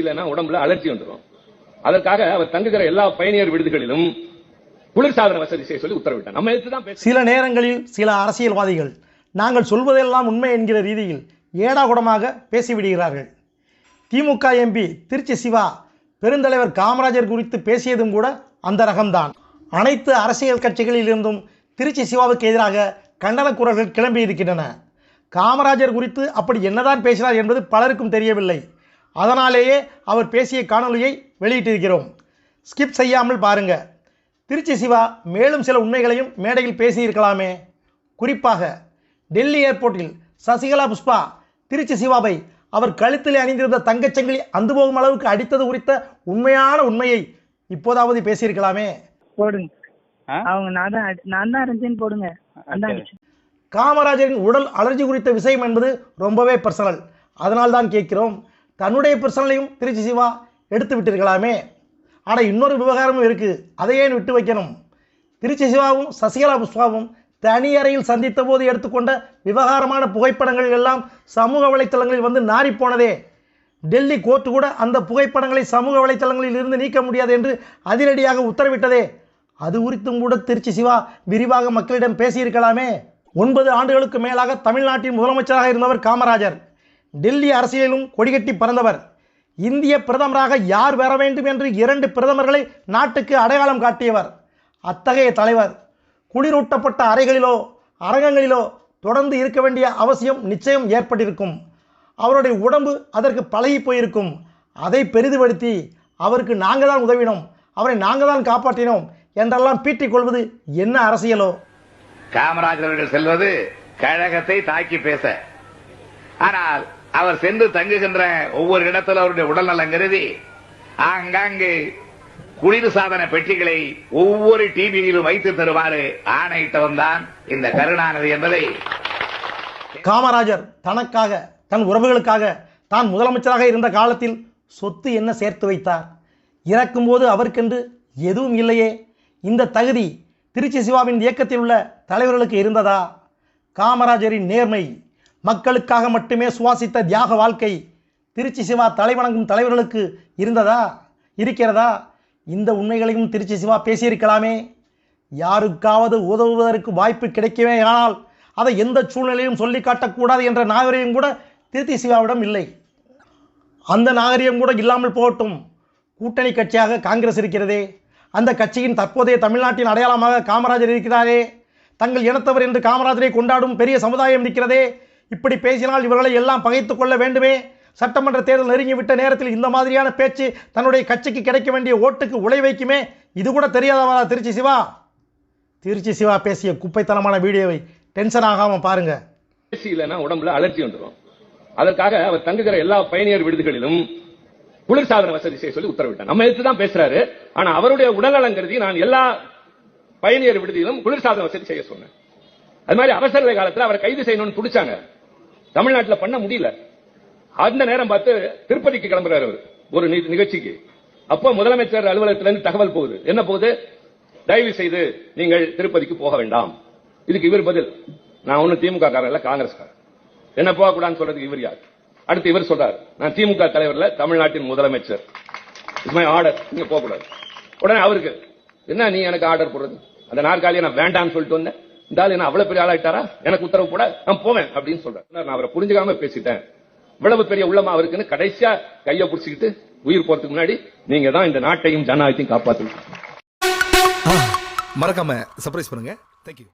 இல்லைன்னா உடம்புல அலர்ஜி வந்துடும் அதற்காக அவர் தங்குகிற எல்லா பயணியர் விடுதிகளிலும் குளிர்சாதன வசதி செய்ய சொல்லி உத்தரவிட்டார். நம்ம எடுத்து சில நேரங்களில் சில அரசியல்வாதிகள் நாங்கள் சொல்வதெல்லாம் உண்மை என்கிற ரீதியில் ஏடாகுடமாக பேசிவிடுகிறார்கள். திமுக எம்பி திருச்சி சிவா பெருந்தலைவர் காமராஜர் குறித்து பேசியதும் கூட அந்த ரகம்தான். அனைத்து அரசியல் கட்சிகளிலிருந்தும் திருச்சி சிவாவுக்கு எதிராக கண்டன குரல்கள் கிளம்பி இருக்கின்றன காமராஜர் குறித்து அப்படி என்னதான் பேசினார் என்பது பலருக்கும் தெரியவில்லை. அதனாலேயே அவர் பேசிய காணொளியை வெளியிட்டிருக்கிறோம். ஸ்கிப் செய்யாமல் பாருங்க. திருச்சி சிவா மேலும் சில உண்மைகளையும் மேடையில் பேசியிருக்கலாமே. குறிப்பாக டெல்லி ஏர்போர்ட்டில் சசிகலா புஷ்பா திருச்சி சிவாவை அவர் கழுத்தில் அணிந்திருந்த தங்கச்சங்கிலி அந்து போகும் அளவுக்கு அடித்தது குறித்த உண்மையான உண்மையை இப்போதாவது பேசியிருக்கலாமே. போடுங்க? அவங்க நான் தான் நான் தான் இருந்துச்சுன்னு போடுங்க. காமராஜரின் உடல் அலர்ஜி குறித்த விஷயம் என்பது ரொம்பவே பர்சனல் அதனால் தான் கேட்கிறோம். தன்னுடைய பிரச்சனையும் திருச்சி சிவா எடுத்து விட்டிருக்கலாமே. ஆனால் இன்னொரு விவகாரமும் இருக்குது அதை ஏன் விட்டு வைக்கணும்? திருச்சி சிவாவும் சசிகலா புஷ்பாவும் தனி அறையில் சந்தித்த போது எடுத்துக்கொண்ட விவகாரமான புகைப்படங்கள் எல்லாம் சமூக வலைத்தளங்களில் வந்து நாறிப்போனதே டெல்லி கோர்ட்டு கூட அந்த புகைப்படங்களை சமூக வலைத்தளங்களில் இருந்து நீக்க முடியாது என்று அதிரடியாக உத்தரவிட்டதே. அது குறித்தும் கூட திருச்சி சிவா விரிவாக மக்களிடம் பேசியிருக்கலாமே. ஒன்பது ஆண்டுகளுக்கு மேலாக தமிழ்நாட்டின் முதலமைச்சராக இருந்தவர் காமராஜர். டெல்லி அரசியலிலும் கொடிகட்டி பறந்தவர். இந்திய பிரதமராக யார் வர வேண்டும் என்று இரண்டு பிரதமர்களை நாட்டுக்கு அடையாளம் காட்டியவர். அத்தகைய தலைவர் குளிரூட்டப்பட்ட அறைகளிலோ அரங்கங்களிலோ தொடர்ந்து இருக்க வேண்டிய அவசியம் நிச்சயம் ஏற்பட்டிருக்கும். அவருடைய உடம்பு அதற்கு பழகி போயிருக்கும். அதை பெரிதுபடுத்தி அவருக்கு நாங்கள் தான் உதவினோம். அவரை நாங்கள் தான் காப்பாற்றினோம் என்றெல்லாம் பீட்டிக் கொள்வது என்ன அரசியலோ? காமராஜர் அவர்கள் செல்வது கழகத்தை தாக்கி பேச. ஆனால் அவர் சென்று தங்குகின்ற ஒவ்வொரு இடத்தில் அவருடைய உடல்நலம் கருதி ஆங்காங்கு குளிர்சாதன பெட்டிகளை ஒவ்வொரு டிவியிலும் வைத்து தருமாறு ஆணையிட்டவன் தான் இந்த கருணாநிதி என்பதை. காமராஜர் தனக்காக தன் உறவுகளுக்காக தான் முதலமைச்சராக இருந்த காலத்தில் சொத்து என்ன சேர்த்து வைத்தார்? இறக்கும்போது அவருக்கென்று எதுவும் இல்லையே? இந்த தகுதி திருச்சி சிவாவின் இயக்கத்தில் உள்ள தலைவர்களுக்கு இருந்ததா? காமராஜரின் நேர்மை மக்களுக்காக மட்டுமே சுவாசித்த தியாக வாழ்க்கை திருச்சி சிவா தலைவணங்கும் தலைவர்களுக்கு இருந்ததா? இருக்கிறதா? இந்த உண்மைகளையும் திருச்சி சிவா பேசியிருக்கலாமே. யாருக்காவது உதவுவதற்கு வாய்ப்பு கிடைக்கவே ஆனால் அதை எந்த சூழ்நிலையும் சொல்லி காட்டக்கூடாது என்ற நாகரிகம் கூட திருச்சி சிவாவிடம் இல்லை. அந்த நாகரிகம் கூட இல்லாமல் போகட்டும். கூட்டணி கட்சியாக காங்கிரஸ் இருக்கிறதே. அந்த கட்சியின் தற்போதைய தமிழ்நாட்டின் அடையாளமாக காமராஜர் இருக்கிறாரே. தங்கள் இனத்தவர் என்று காமராஜரை கொண்டாடும் பெரிய சமுதாயம் இருக்கிறதே. இப்படி பேசினால் இவர்களை எல்லாம் பகைத்து கொள்ள வேண்டுமே? சட்டமன்ற தேர்தல் நெருங்கிவிட்ட நேரத்தில் இந்த மாதிரியான பேச்சு தன்னுடைய கட்சிக்கு கிடைக்க வேண்டிய ஓட்டுக்கு உழை வைக்குமே? இது கூட தெரியாதவரா திருச்சி சிவா? திருச்சி சிவா பேசிய குப்பைத்தனமான வீடியோவை டென்ஷன் ஆகாம பாருங்க. பேசியிலனா இல்லைன்னா உடம்புல அலர்ஜி வந்துடும் அதற்காக அவர் தங்குகிற எல்லா பயணியர் விடுதிகளிலும் குளிர்சாதன வசதி செய்ய சொல்லி உத்தரவிட்டார். நம்ம எடுத்து தான் பேசுறாரு. ஆனா அவருடைய உடல்நலம் கருதி நான் எல்லா பயணியர் விடுதியிலும் குளிர்சாதன வசதி செய்ய சொன்னேன். அது மாதிரி அவசர காலத்தில் அவரை கைது செய்யணும்னு துடிச்சாங்க தமிழ்நாட்டில் பண்ண முடியல. அந்த நேரம் பார்த்து திருப்பதிக்கு கிளம்புறாரு அவர் ஒரு நிகழ்ச்சிக்கு. அப்போ முதலமைச்சர் அலுவலகத்திலிருந்து தகவல் போகுது. என்ன போகுது? தயவு செய்து நீங்கள் திருப்பதிக்கு போக வேண்டாம். இதுக்கு இவர் பதில். நான் ஒண்ணு திமுக காரன் இல்ல காங்கிரஸ் காரன். என்ன போக கூடாதுன்னு சொல்றதுக்கு இவர் யார்? அடுத்து இவர் சொல்றாரு. நான் திமுக தலைவர்ல தமிழ்நாட்டின் முதலமைச்சர். இட்ஸ் மை ஆர்டர் நீங்க போக கூடாது உடனே அவருக்கு என்ன நீ எனக்கு ஆர்டர் போடுறது? அந்த நாற்காலியை நான் வேண்டாம்னு சொல்லிட்டு வந்தேன். இந்த ஆள் என்ன அவ்வளவு பெரிய ஆளாயிட்டாரா? எனக்கு உத்தரவு போட நான் போவேன் அப்படின்னு சொல்றேன் நான் அவரை புரிஞ்சுக்காம பேசிட்டேன். இவ்வளவு பெரிய உள்ளமா அவருக்குன்னு கடைசியா கையை புடிச்சுக்கிட்டு உயிர் போறதுக்கு முன்னாடி நீங்க தான் இந்த நாட்டையும் ஜனநாயகத்தையும் காப்பாத்துங்க மறக்காம சர்ப்ரைஸ் பண்ணுங்க. தேங்க்யூ